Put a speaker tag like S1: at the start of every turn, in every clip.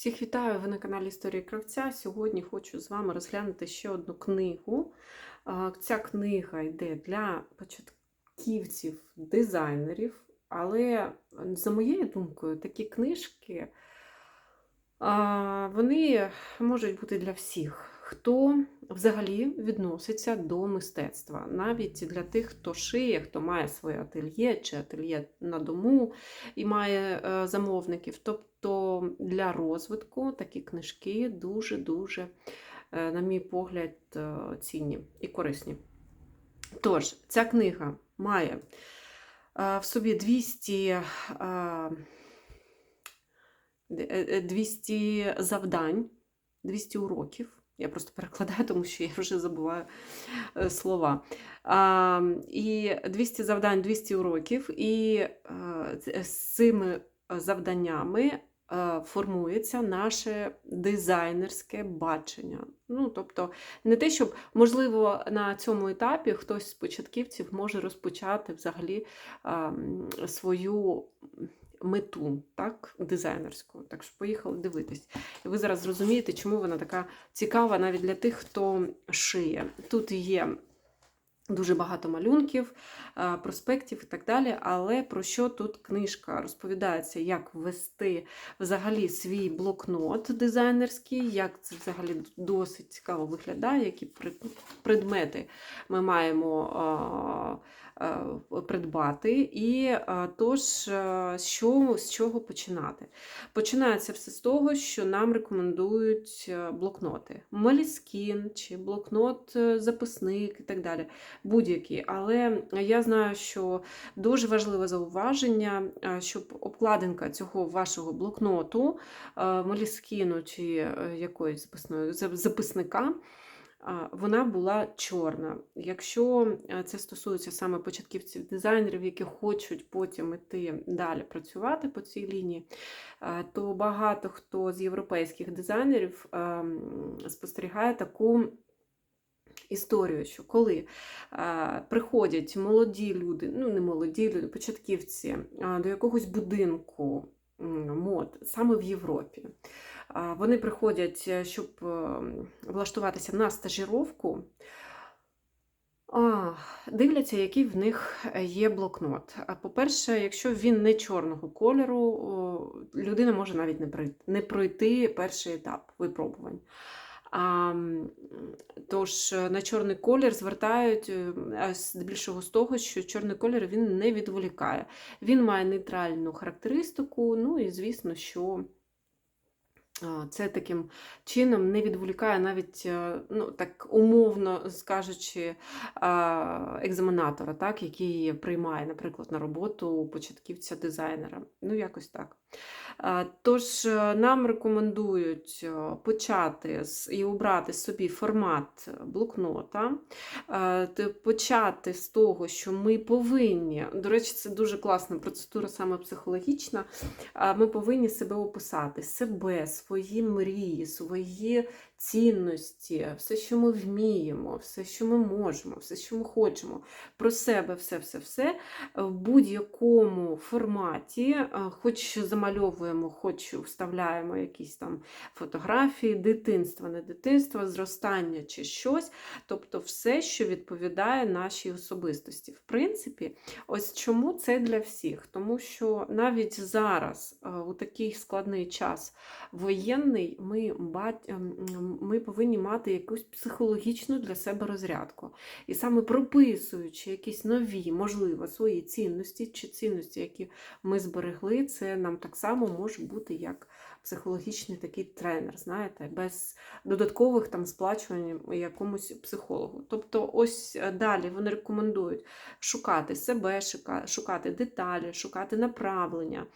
S1: Всіх вітаю! Ви на каналі Історії Кравця. Сьогодні хочу з вами розглянути ще одну книгу. Ця книга йде для початківців, дизайнерів, але, за моєю думкою, такі книжки вони можуть бути для всіх, хто взагалі відноситься до мистецтва. Навіть для тих, хто шиє, хто має своє ательє чи ательє на дому і має е, замовників. Тобто для розвитку такі книжки дуже-дуже, е, на мій погляд, е, цінні і корисні. Тож, ця книга має е, в собі 200, е, де- е, 200 завдань, 200 уроків. Я просто перекладаю, тому що я вже забуваю слова. І 200 завдань, 200 уроків. І з- цими завданнями формується наше дизайнерське бачення. Ну, тобто, не те, щоб, можливо, на цьому етапі хтось з початківців може розпочати взагалі а, свою мету, так, дизайнерську. Так що поїхали дивитись. І ви зараз зрозумієте, чому вона така цікава навіть для тих, хто шиє. Тут є дуже багато малюнків, е, проспектів і так далі. Але про що тут книжка? Розповідається, як ввести взагалі свій блокнот дизайнерський, як це взагалі досить цікаво виглядає, які предмети ми маємо е, придбати. І е, тож, е, що, з чого починати? Починається все з того, що нам рекомендують е, блокноти. Моліскін чи блокнот е, записник і так далі. Будь-які. Але я знаю, що дуже важливе зауваження, е, щоб обкладинка цього вашого блокноту, е, моліскіну чи е, якоїсь записної записника. А, Вона була чорна. Якщо е, це стосується саме початківців дизайнерів, які хочуть потім іти далі працювати по цій лінії, е, то багато хто з європейських дизайнерів ем, спостерігає таку історію, що коли е, приходять молоді люди, ну не молоді люди, початківці е, до якогось будинку мод саме в Європі. Вони приходять, е, щоб е, влаштуватися на стажировку. А, дивляться, який в них є блокнот. По-перше, якщо він не чорного кольору, людина може навіть не пройти, перший етап випробувань. А, тож е, на чорний колір звертають е, здебільшого з того, що чорний колір він не відволікає. Він має нейтральну характеристику, ну і звісно, що Це таким чином не відволікає навіть, е, ну так умовно скажучи, екзаменатора, так, який приймає, наприклад, на роботу початківця-дизайнера. Ну, якось так. А, Тож е, нам рекомендують е, почати і обрати собі формат блокнота, е, почати з того, що ми повинні, до речі, це дуже класна процедура, саме психологічна. Ми повинні себе описати, себе, свої мрії, свої цінності, все, що ми вміємо, все, що ми можемо, все, що ми хочемо. Про себе, все-все-все в будь-якому форматі, е, хоч замальовуємо, хоч вставляємо якісь там фотографії, дитинства, не дитинства, зростання чи щось. Тобто все, що відповідає нашій особистості. В принципі, ось чому це для всіх. Тому що навіть зараз, е, у такий складний час воєнний, ми, ем, м, ми повинні мати якусь психологічну для себе розрядку. І саме прописуючи якісь нові, можливо, свої цінності чи цінності, які ми зберегли, це нам так само може бути як психологічний такий тренер, знаєте, без додаткових там сплачувань якомусь психологу. Тобто, ось е, далі вони рекомендують шукати себе, шукати деталі, шукати направлення,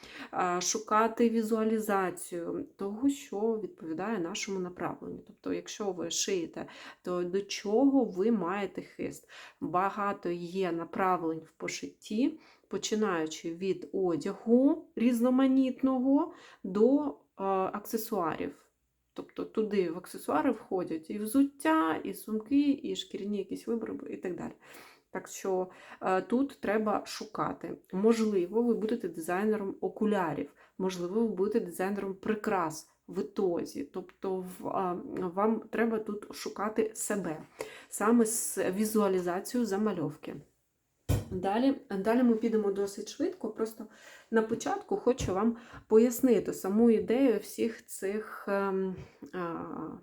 S1: шукати візуалізацію того, що відповідає нашому направленню. Тобто, якщо ви шиєте, то до чого ви маєте хист? Багато є направлень в пошитті, починаючи від одягу різноманітного до е, аксесуарів. Тобто туди в аксесуари входять і взуття, і сумки, і шкіряні якісь вироби, і так далі. Так що е, тут треба шукати. Можливо, ви будете дизайнером окулярів, можливо, ви будете дизайнером прикрас в ітозі. Тобто а, вам треба тут шукати себе саме з візуалізацією замальовки. Далі, далі ми підемо досить швидко. Просто на початку хочу вам пояснити саму ідею всіх цих ем,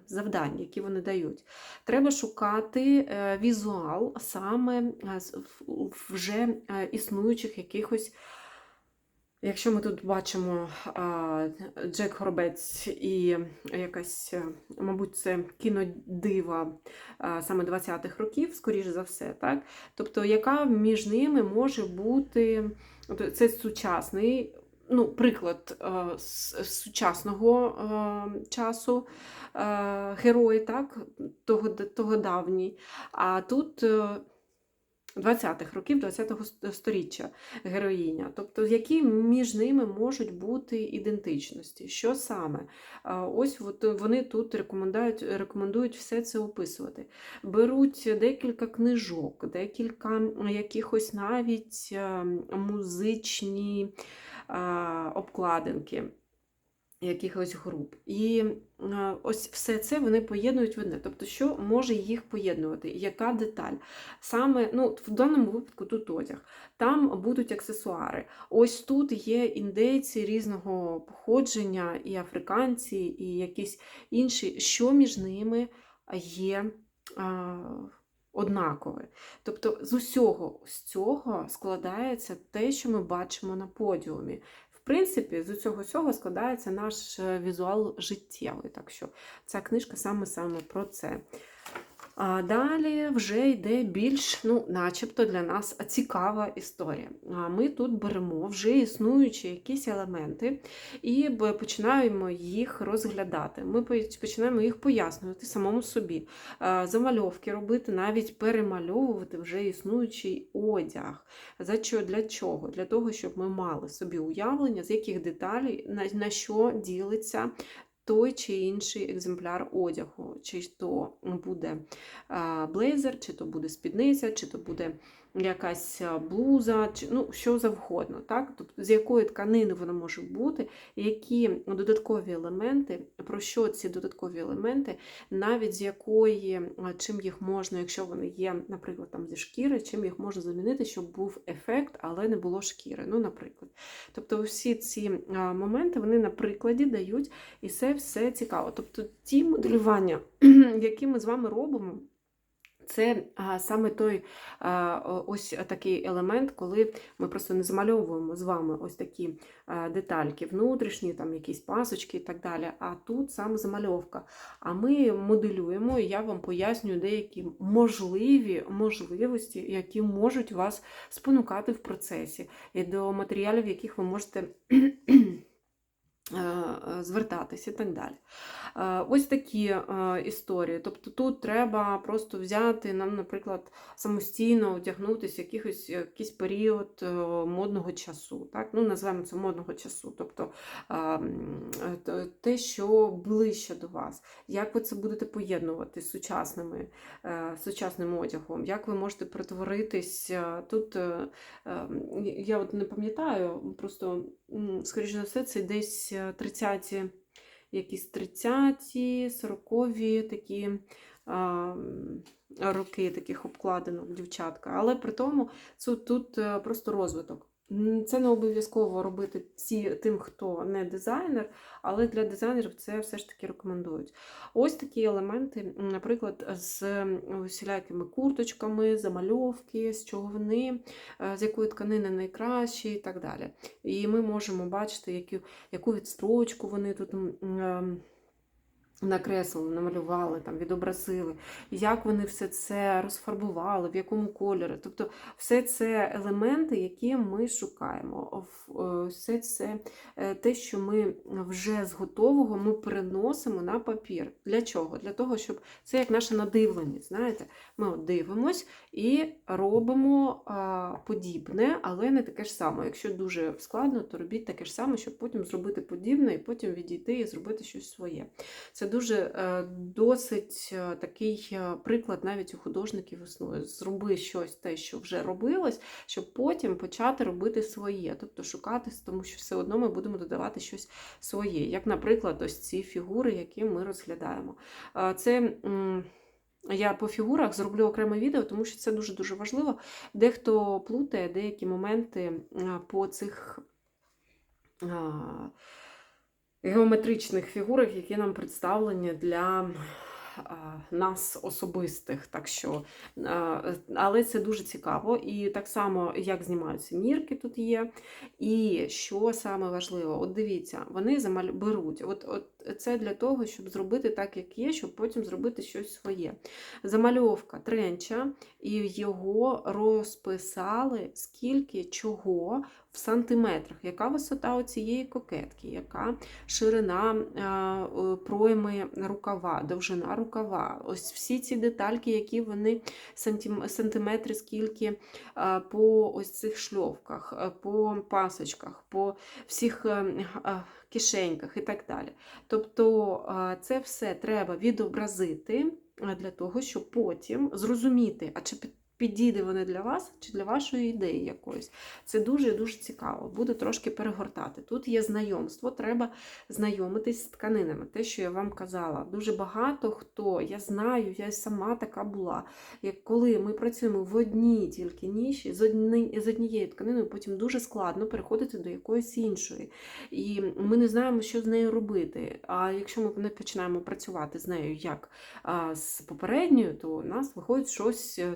S1: завдань, які вони дають. Треба шукати е, візуал саме е, вже е, існуючих якихось. Якщо ми тут бачимо а, Джек Горбець і якась, е, мабуть, це кінодива а, саме 20-х років, скоріш за все, так? Тобто, яка між ними може бути от це сучасний ну, приклад е, с- сучасного е, часу е, герої, так? Того, того давній. А тут. е, 20-х років 20-го ст- сторіччя героїня. Тобто, які між ними можуть бути ідентичності? Що саме? Ось от вони тут рекомендують, рекомендують все це описувати. Беруть декілька книжок, декілька якихось навіть е, музичні обкладинки якихось груп. І е, ось все це вони поєднують в одне. Тобто, що може їх поєднувати? Яка деталь? Саме ну, в даному випадку тут одяг. Там будуть аксесуари. Ось тут є індейці різного походження, і африканці, і якісь інші, що між ними є. Однакове. Тобто з усього з цього складається те, що ми бачимо на подіумі. Принципі, з усього цього складається наш е, візуал життєвий. Так що ця книжка саме-саме про це. А далі вже йде більш, ну, начебто для нас цікава історія. А Ми тут беремо вже існуючі якісь елементи і починаємо їх розглядати. Ми починаємо їх пояснювати самому собі, замальовки робити, навіть перемальовувати вже існуючий одяг. За що, для чого? Для того, щоб ми мали собі уявлення, з яких деталей на що ділиться той чи інший екземпляр одягу. Чи то буде блейзер, чи то буде спідниця, чи то буде якась блуза, чи ну, що завгодно. Так? Тобто, з якої тканини воно може бути, які додаткові елементи, про що ці додаткові елементи, навіть з якої, чим їх можна, якщо вони є, наприклад, там зі шкіри, чим їх можна замінити, щоб був ефект, але не було шкіри. Ну, наприклад. Тобто, всі ці моменти вони на прикладі дають, і це все цікаво. Тобто, ті моделювання, які ми з вами робимо. Це саме той ось такий елемент, коли ми просто не замальовуємо з вами ось такі детальки внутрішні, там якісь пасочки і так далі. А тут саме замальовка. А ми моделюємо, і я вам пояснюю деякі можливі можливості, які можуть вас спонукати в процесі, і до матеріалів, яких ви можете. Е, е, Звертатись і так далі. Е, Ось такі історії. Тобто тут треба просто взяти нам, наприклад, самостійно одягнутися якийсь, якийсь період модного часу. Так? Ну, Назвемо це модного часу. Тобто те, що ближче до вас, як ви це будете поєднувати з сучасними, сучасним одягом, як ви можете перетворитись. е, Тут я от не пам'ятаю, просто, скоріш за все, це десь е, 30-ті якісь 30-ті, 40-ві такі а, роки таких обкладинок дівчатка. Але при тому це тут е, просто розвиток. Це не обов'язково робити ці, тим, хто не дизайнер, але для дизайнерів це все ж таки рекомендують. Ось такі елементи, наприклад, з усілякими курточками, замальовки, з чого вони, е, з якої тканини найкращі і так далі. І ми можемо бачити, які яку відстрочку вони тут ем, накреслили, намалювали, там, відобразили, як вони все це розфарбували, в якому кольорі. Тобто все це елементи, які ми шукаємо. Е, Все це е, те, що ми вже з готового ми переносимо на папір. Для чого? Для того, щоб це як наша надивленість. Знаєте, ми от дивимось і робимо подібне, але не таке ж саме. Якщо дуже складно, то робіть таке ж саме, щоб потім зробити подібне і потім відійти і зробити щось своє. Це дуже е, досить е, такий е, приклад навіть у художників існує. Зроби щось те, що вже робилось, щоб потім почати робити своє, тобто шукати, тому що все одно ми будемо додавати щось своє. Як, наприклад, ось ці фігури, які ми розглядаємо. Це. Я по фігурах зроблю окреме відео, тому що це дуже-дуже важливо. Дехто плутає деякі моменти по цих геометричних фігурах, які нам представлені для нас особистих. Так що, але це дуже цікаво. І так само, як знімаються мірки, тут є. І що саме важливо, от дивіться, вони замаль... беруть. От, от це для того, щоб зробити так, як є, щоб потім зробити щось своє. Замальовка тренча, і його розписали, скільки чого в сантиметрах, яка висота цієї кокетки, яка ширина е, пройми рукава, довжина рукава. Ось всі ці детальки, які вони сантим- сантиметри, скільки е, по ось цих шльовках, е, по пасочках, по всіх е, е, кишеньках і так далі. Тобто е, це все треба відобразити е, для того, щоб потім зрозуміти, а чи під- підійде вони для вас, чи для вашої ідеї якоїсь. Це дуже дуже цікаво. Буду трошки перегортати. Тут є знайомство, треба знайомитись з тканинами. Те, що я вам казала, дуже багато хто, я знаю, я сама така була. Як коли ми працюємо в одній тільки ніші, з, одні, з однією тканиною, потім дуже складно переходити до якоїсь іншої. І ми не знаємо, що з нею робити. А якщо ми не починаємо працювати з нею як з попередньою, то у нас виходить щось е,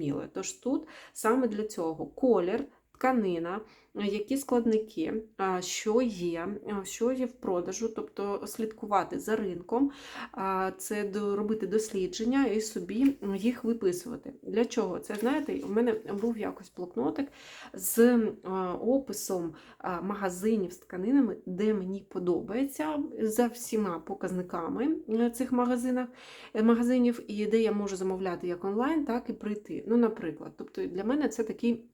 S1: незрозуміле. Тож тут саме для цього колір, тканина, які складники, що є, що є в продажу, тобто слідкувати за ринком, це робити дослідження і собі їх виписувати. Для чого? Це знаєте, у мене був якось блокнотик з описом магазинів з тканинами, де мені подобається за всіма показниками е, цих магазинах, е, магазинів, і де я можу замовляти як онлайн, так і прийти. Ну, наприклад, тобто для мене це такий.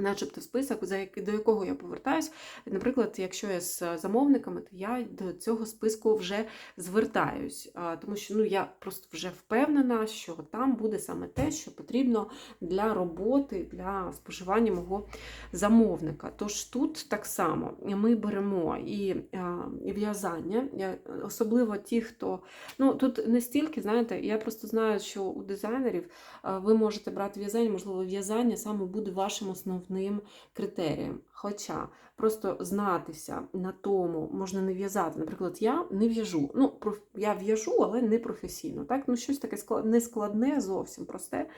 S1: Начебто список, до якого я повертаюсь. Наприклад, якщо я з замовниками, то я до цього списку вже звертаюсь, тому що ну, я просто вже впевнена, що там буде саме те, що потрібно для роботи, для споживання мого замовника. Тож тут так само ми беремо і в'язання, особливо ті, хто ну тут не стільки, знаєте, я просто знаю, що у дизайнерів ви можете брати в'язання, можливо, в'язання саме буде вашим основним критерієм. Хоча просто знатися на тому можна не в'язати. Наприклад, я не в'яжу. Ну, я в'яжу, але не професійно. Так? Ну, щось таке склад- нескладне, зовсім просте,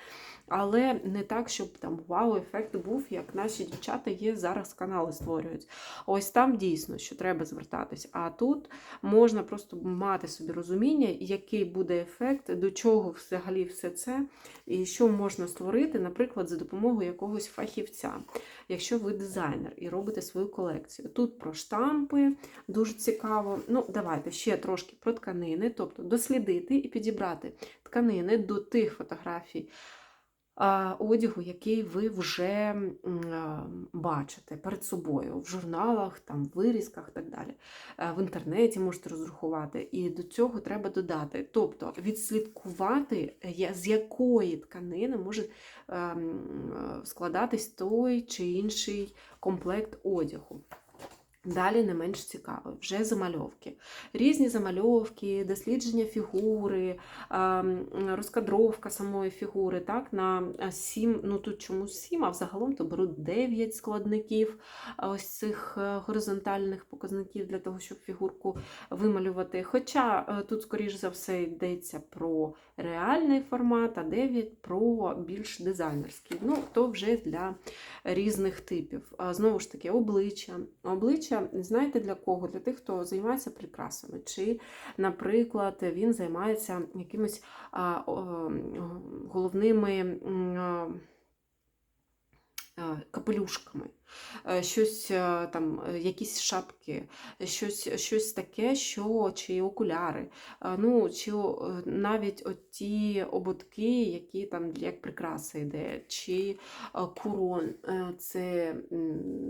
S1: але не так, щоб там вау-ефект був, як наші дівчата є зараз канали створюють. Ось там дійсно, що треба звертатись. А тут можна просто мати собі розуміння, який буде ефект, до чого взагалі все це, і що можна створити, наприклад, за допомогою якогось фахівця, якщо ви дизайнер і робите свою колекцію. Тут про штампи дуже цікаво. Ну, давайте ще трошки про тканини, тобто дослідити і підібрати тканини до тих фотографій. Одягу, який ви вже бачите перед собою в журналах, там, вирізках і так далі. Е, В інтернеті можете розрахувати, і до цього треба додати. Тобто відслідкувати, з якої тканини може ем, складатись той чи інший комплект одягу. Далі не менш цікаво, вже замальовки. Різні замальовки, дослідження фігури, ем, розкадровка самої фігури. Так, на 7, ну тут чомусь 7, а взагалом то беруть 9 складників ось цих е, горизонтальних показників для того, щоб фігурку вималювати. Хоча е, тут, скоріш за все, йдеться про реальний формат, а 9 про більш дизайнерський. Ну, то вже для різних типів. Знову ж таки, обличчя. Обличчя, знаєте для кого? Для тих, хто займається прикрасами. Чи, наприклад, він займається якимись головними капелюшками. Е, щось е, там, е, якісь шапки, щось, щось таке, що чи окуляри, ну, чи навіть оті ободки, які там як прикраса йде, чи курон, це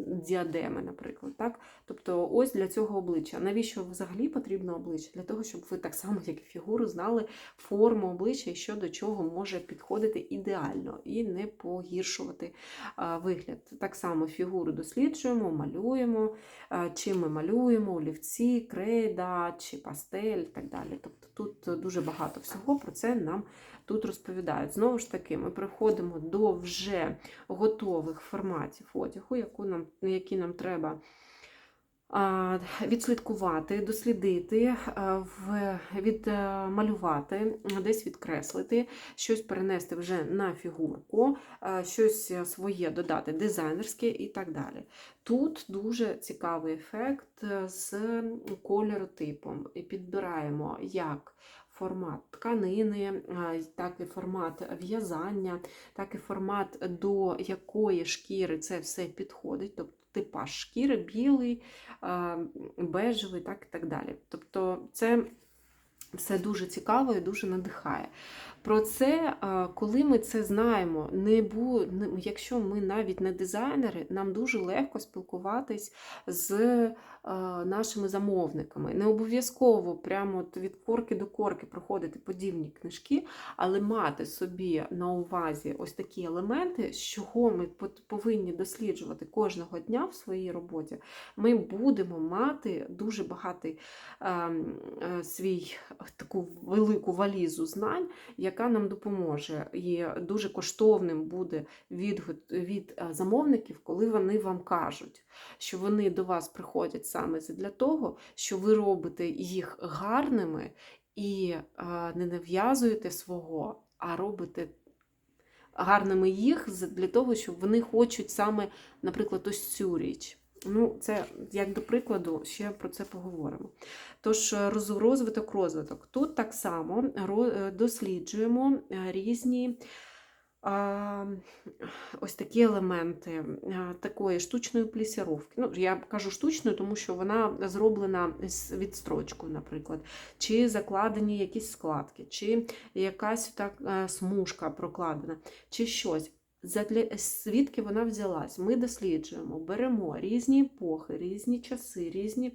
S1: діадеми, наприклад. Так? Тобто ось для цього обличчя. Навіщо взагалі потрібно обличчя? Для того, щоб ви так само, як і фігуру, знали форму обличчя і що до чого може підходити ідеально і не погіршувати вигляд. Так само фігуру досліджуємо, малюємо, а, чим ми малюємо, олівці, крейда чи пастель і так далі. Тобто тут дуже багато всього про це нам тут розповідають. Знову ж таки, ми приходимо до вже готових форматів одягу, які нам треба відслідкувати, дослідити, відмалювати, десь відкреслити, щось перенести вже на фігурку, щось е, своє додати, дизайнерське і так далі. Тут дуже цікавий ефект е, з кольоротипом. Підбираємо як формат тканини, так і формат в'язання, так і формат, до якої шкіри це все підходить. Тобто типаж шкіри білий, бежевий, так і так далі. Тобто це все дуже цікаво і дуже надихає. Про це, коли ми це знаємо, не бу... якщо ми навіть не дизайнери, нам дуже легко спілкуватись з нашими замовниками. Не обов'язково прямо від корки до корки проходити подібні книжки, але мати собі на увазі ось такі елементи, з чого ми повинні досліджувати кожного дня в своїй роботі, ми будемо мати дуже багатий ем, е, свій таку велику валізу знань, яка нам допоможе. І дуже коштовним буде відгук від е, замовників, коли вони вам кажуть, що вони до вас приходять саме для того, що ви робите їх гарними і е, не нав'язуєте свого, а робите гарними їх для того, щоб вони хочуть саме, наприклад, ось цю річ. Ну, це як до прикладу, ще про це поговоримо. Тож, е, розвиток, розвиток. Тут так само е, досліджуємо е, різні ось такі елементи такої штучної плісіровки. Ну, я кажу штучною, тому що вона зроблена з відстрочкою, наприклад, чи закладені якісь складки, чи якась так смужка прокладена, чи щось. Звідки вона взялась? Ми досліджуємо, беремо різні епохи, різні часи, різні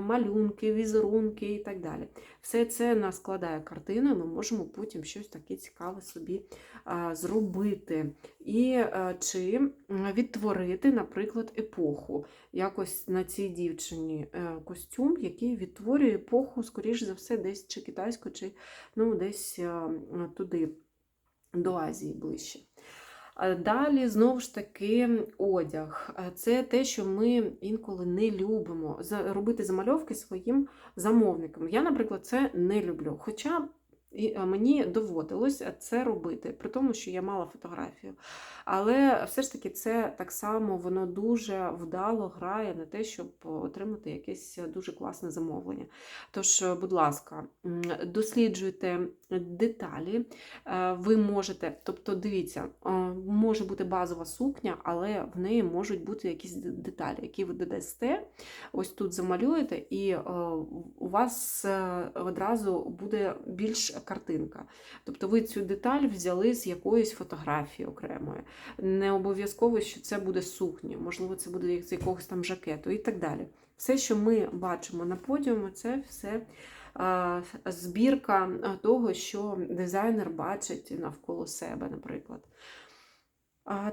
S1: малюнки, візерунки і так далі. Все це нас складає картину, і ми можемо потім щось таке цікаве собі зробити. І чи відтворити, наприклад, епоху. Якось на цій дівчині е, костюм, який відтворює епоху, скоріш за все, десь чи китайську, чи ну, десь туди, до Азії ближче. А Далі, знову ж таки, одяг. Це те, що ми інколи не любимо робити замальовки своїм замовникам. Я, наприклад, це не люблю. Хоча і, мені доводилось це робити, при тому, що я мала фотографію. Але все ж таки це так само воно дуже вдало грає на те, щоб отримати якесь дуже класне замовлення. Тож, будь ласка, досліджуйте деталі. Е, Ви можете, тобто, дивіться, е, може бути базова сукня, але в неї можуть бути якісь деталі, які ви додасте, ось тут замалюєте, і е, у вас е, одразу буде більш картинка. Тобто ви цю деталь взяли з якоїсь фотографії окремої. Не обов'язково, що це буде сукня, можливо, це буде з якогось там жакету і так далі. Все, що ми бачимо на подіумі, це все збірка того, що дизайнер бачить навколо себе, наприклад.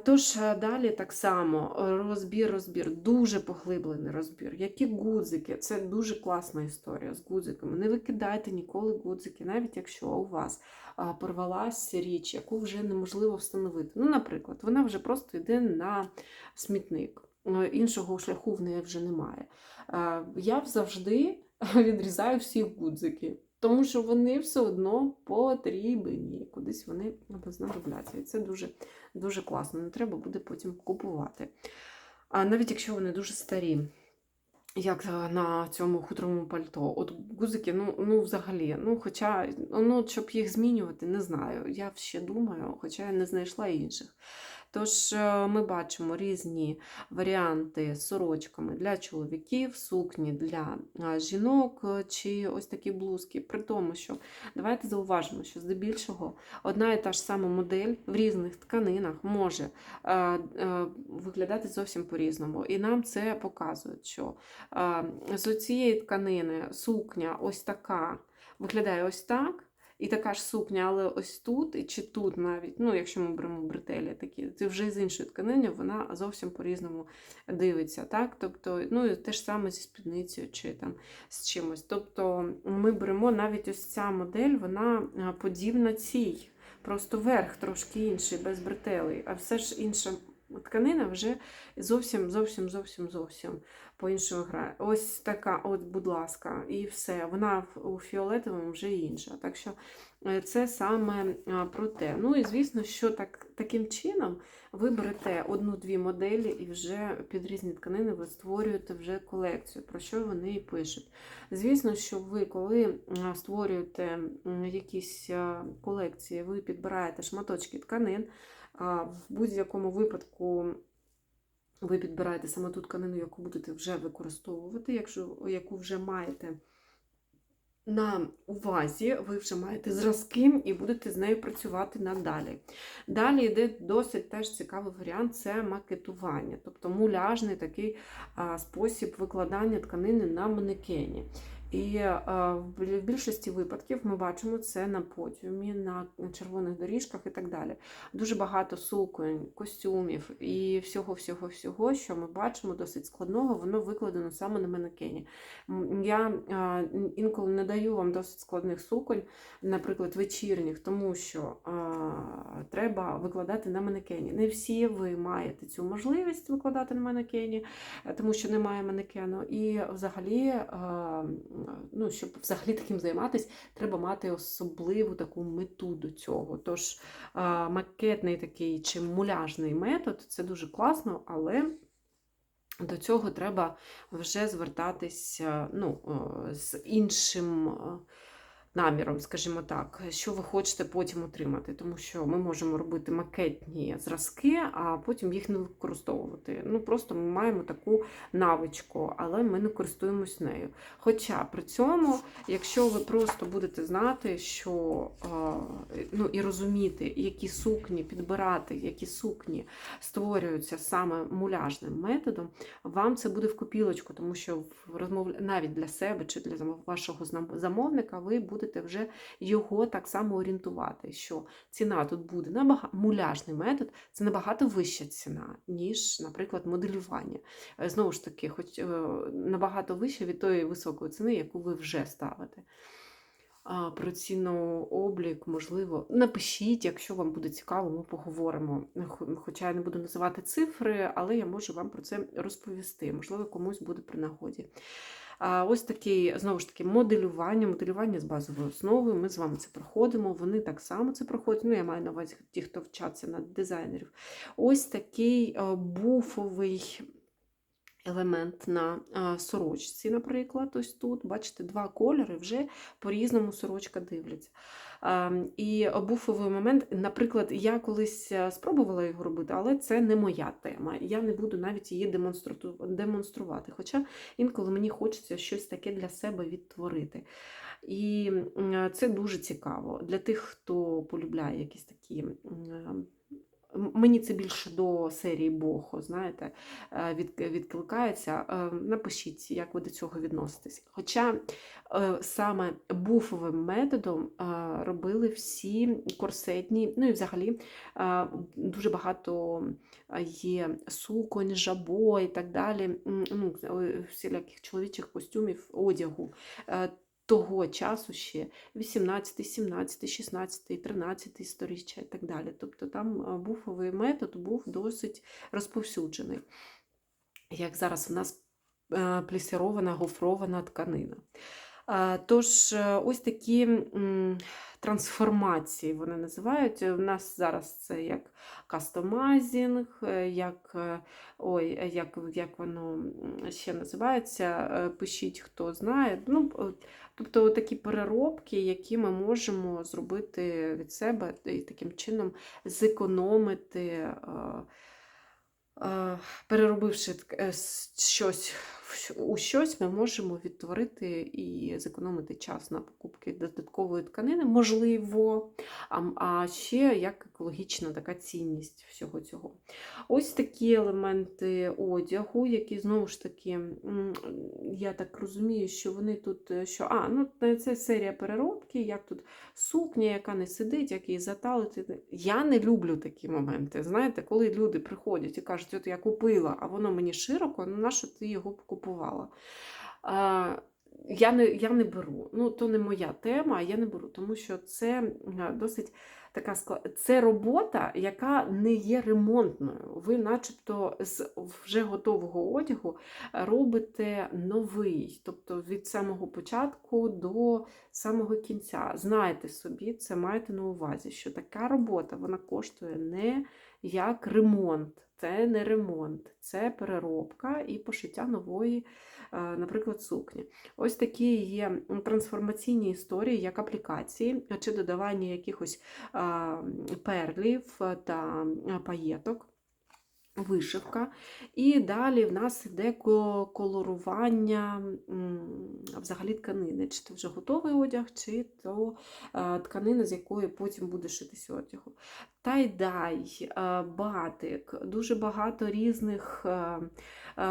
S1: Тож далі так само розбір, розбір, дуже поглиблений розбір. Які гудзики? Це дуже класна історія з гудзиками. Не викидайте ніколи гудзики, навіть якщо у вас порвалася річ, яку вже неможливо встановити. Ну, наприклад, вона вже просто йде на смітник. Е, Іншого шляху в неї вже немає. Е, Я завжди відрізаю всі гудзики, тому що вони все одно потрібні. Кудись вони знадобляться. І це дуже, дуже класно. Не треба буде потім купувати. А навіть якщо вони дуже старі. Як е, на цьому хутровому пальто. От гузики, ну, ну взагалі, ну хоча, ну, щоб їх змінювати, не знаю. Я ще думаю, хоча я не знайшла інших. Тож е, ми бачимо різні варіанти з сорочками для чоловіків, сукні для е, жінок е, чи ось такі блузки. При тому, що давайте зауважимо, що здебільшого одна і та ж сама модель в різних тканинах може виглядати зовсім по-різному. І нам це показує, що з цієї тканини сукня ось така виглядає ось так. І така ж сукня, але ось тут, чи тут навіть, ну, якщо ми беремо бретелі такі, це вже з іншої тканини, вона зовсім по-різному дивиться. так? Тобто, ну, і те ж саме зі спідницею чи там з чимось. Тобто ми беремо навіть ось ця модель, вона подібна цій. Просто верх трошки інший, без бретелей, а все ж інша тканина вже зовсім, зовсім, зовсім, зовсім по-іншому грає. Ось така, от, будь ласка, і все. Вона у фіолетовому вже інша. Так що е, це саме про те. Ну і звісно, що так, таким чином ви берете одну-дві моделі і вже під різні тканини ви створюєте вже колекцію, про що вони і пишуть. Звісно, що ви, коли створюєте якісь колекції, ви підбираєте шматочки тканин. В будь-якому випадку ви підбираєте саме ту тканину, яку будете вже використовувати, якщо, яку вже маєте на увазі, ви вже маєте зразки і будете з нею працювати надалі. Далі йде досить теж цікавий варіант це макетування, тобто муляжний такий спосіб викладання тканини на манекені. І а, в більшості випадків ми бачимо це на подіумі, на червоних доріжках і так далі. Дуже багато суконь, костюмів і всього-всього-всього, що ми бачимо досить складного, воно викладено саме на манекені. Я а, інколи не даю вам досить складних суконь, наприклад, вечірніх, тому що а, треба викладати на манекені. Не всі ви маєте цю можливість викладати на манекені, е, тому що немає манекену. І взагалі, ну, щоб взагалі таким займатися, треба мати особливу таку мету до цього. Тож макетний такий чи муляжний метод це дуже класно, але. До цього треба вже звертатися ну, е, з іншим е, наміром, скажімо так, що ви хочете потім отримати, тому що ми можемо робити макетні зразки, а потім їх не використовувати. Ну, просто ми маємо таку навичку, але ми не користуємось нею. Хоча при цьому, якщо ви просто будете знати, що ну, і розуміти, які сукні підбирати, які сукні створюються саме муляжним методом, вам це буде в копілочку, тому що в розмов навіть для себе чи для вашого замовника ви будете вже його так само орієнтувати, що ціна тут буде набагато муляжний метод, це набагато вища ціна, ніж, наприклад, моделювання. Е, Знову ж таки, хоч е, набагато вища від тої високої ціни, яку ви вже ставите. Про ціну облік, можливо, напишіть, якщо вам буде цікаво, ми поговоримо. Хоча я не буду називати цифри, але я можу вам про це розповісти. Можливо, комусь буде при нагоді. Ось такі, знову ж таки, моделювання, моделювання з базовою основою. Ми з вами це проходимо. Вони так само це проходять. Ну, я маю на увазі ті, хто вчаться на дизайнерів. Ось такий е, буфовий елемент на а, сорочці, наприклад, ось тут. Бачите, два кольори вже по-різному сорочка дивляться. А, І буфовий момент, наприклад, я колись спробувала його робити, але це не моя тема. Я не буду навіть її демонстру- демонструвати. Хоча інколи мені хочеться щось таке для себе відтворити. І це дуже цікаво для тих, хто полюбляє якісь такі. Мені це більше до серії Бохо, знаєте, е, від, відкликається. Е, Напишіть, як ви до цього відноситесь. Хоча е, саме буфовим методом робили всі корсетні, ну і взагалі дуже багато є суконь, жабо і так далі, ну, всіляких чоловічих костюмів, одягу. Того часу ще 18, 17, 16, 13 сторіччя і так далі. Тобто там буфовий метод був досить розповсюджений. Як зараз в нас плісірована гофрована тканина. Е, Тож, е, ось такі трансформації вони називають. У нас зараз це як кастомайзінг, е, як, е, ой, е, як, як воно ще називається, е, пишіть, хто знає. Ну, е, тобто такі переробки, які ми можемо зробити від себе і таким чином зекономити. е, е, Переробивши е, щось у щось, ми можемо відтворити і зекономити час на покупки додаткової тканини, можливо, а, ще як екологічна така цінність всього цього. Ось такі елементи одягу, які знову ж таки, я так розумію, що вони тут, е, що а, ну це серія переробки, як тут сукня, яка не сидить, як її заталити. Я не люблю такі моменти. Знаєте, коли люди приходять і кажуть, от я купила, а воно мені широко, ну нащо ти його купувала? Я не, я не беру. Ну, то не моя тема, я не беру, тому що це досить така. Це робота, яка не є ремонтною. Ви, начебто, з вже готового одягу робите новий, тобто від самого початку до самого кінця. Знайте собі, це маєте на увазі, що така робота вона коштує не як ремонт. Це не ремонт, це переробка і пошиття нової, е, наприклад, сукні. Ось такі є трансформаційні історії, як аплікації чи додавання якихось перлів та паєток. Вишивка. І далі в нас іде колорування взагалі тканини. Чи це вже готовий одяг, чи то е, тканина, з якої потім буде шитись одягу. Тайдай, е, батик, дуже багато різних е,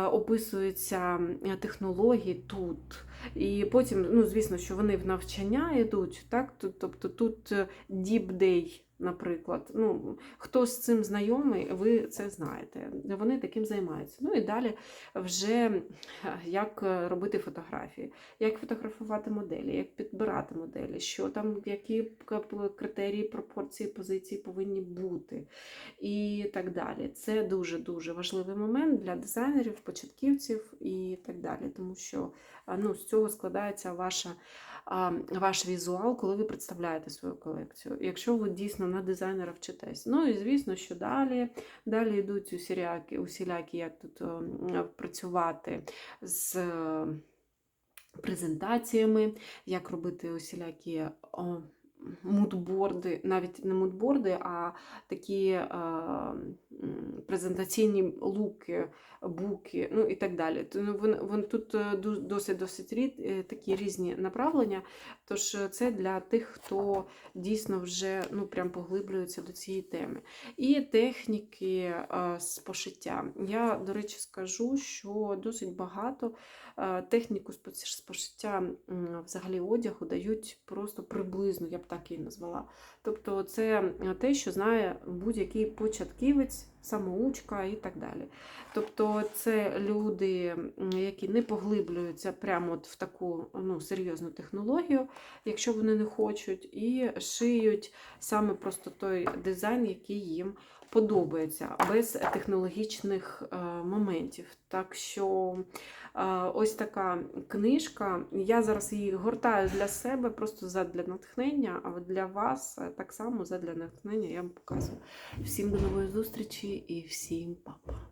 S1: описується технологій тут. І потім, ну, звісно, що вони в навчання йдуть, так? Тобто тут Day, наприклад. Ну, хто з цим знайомий, ви це знаєте. Вони таким займаються. Ну і далі вже е, як е, робити фотографії, як фотографувати моделі, як підбирати моделі, що там, які критерії, пропорції, позиції повинні бути і так далі. Це дуже-дуже важливий момент для дизайнерів, початківців і так далі, тому що ну, з цього складається ваша, ваш візуал, коли ви представляєте свою колекцію. Якщо ви дійсно на дизайнера вчитесь. Ну і звісно, що далі, далі йдуть усілякі, усілякі як тут ем, працювати з е, презентаціями, як робити усілякі. Мудборди, навіть не мудборди, а такі е, презентаційні луки, буки, ну і так далі. Ну, вон, вон, тут е, досить досить рід, е, такі різні направлення. Тож е, це для тих, хто дійсно вже ну, прям поглиблюється до цієї теми. І техніки е, з пошиття. Я, до речі, скажу, що досить багато е, техніку з пошиття м, взагалі одягу дають просто приблизно, я б так її назвала. Тобто це те, що знає будь-який початківець, самоучка і так далі. Тобто це люди, які не поглиблюються прямо от в таку ну, серйозну технологію, якщо вони не хочуть, і шиють саме просто той дизайн, який їм подобається, без технологічних е, моментів. Так що е, ось така книжка. Я зараз її гортаю для себе, просто задля натхнення, а для вас е, так само задля натхнення я вам показую. Всім до нової зустрічі і всім па-па.